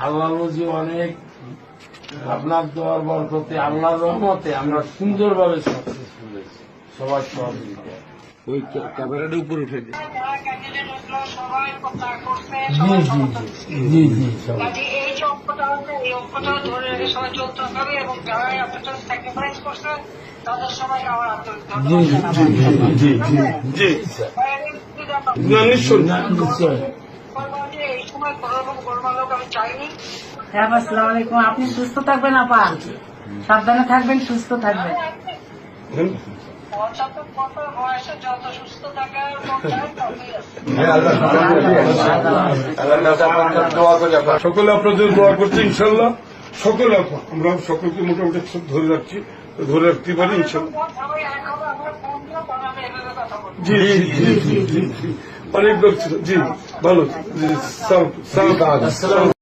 আল্লাহ অনেক আপনার দোয়ার বরকতে আল্লাহর রহমতে আমরা সুন্দরভাবে সাকসেসফুল হয়েছি সবার সহযোগিতা ওই ক্যামেরাটা উপরে উঠে জি এই ধরে রেখে সবাই চলতে হবে এবং যারা স্যাক্রিফাইস করছে তাদের সবাই আমার আন্তরিক ধন্যবাদ এই সময় কোনো রকম গোলমালক আমি চাইনি। হ্যাঁ আসসালামু আলাইকুম। আপনি সুস্থ থাকবেন আপা? সাবধানে থাকবেন সুস্থ থাকবেন। সকলে আপনাদের দোয়া করছে ইনশাল্লাহ। সকলে আমরা সকলকে মোটামুটি ধরে রাখছি ধরে রাখতে পারি ইনশাল্লাহ। জি জি জি জি জি অনেক লোক ছিল জি ভালো। জি সালাম সালাম।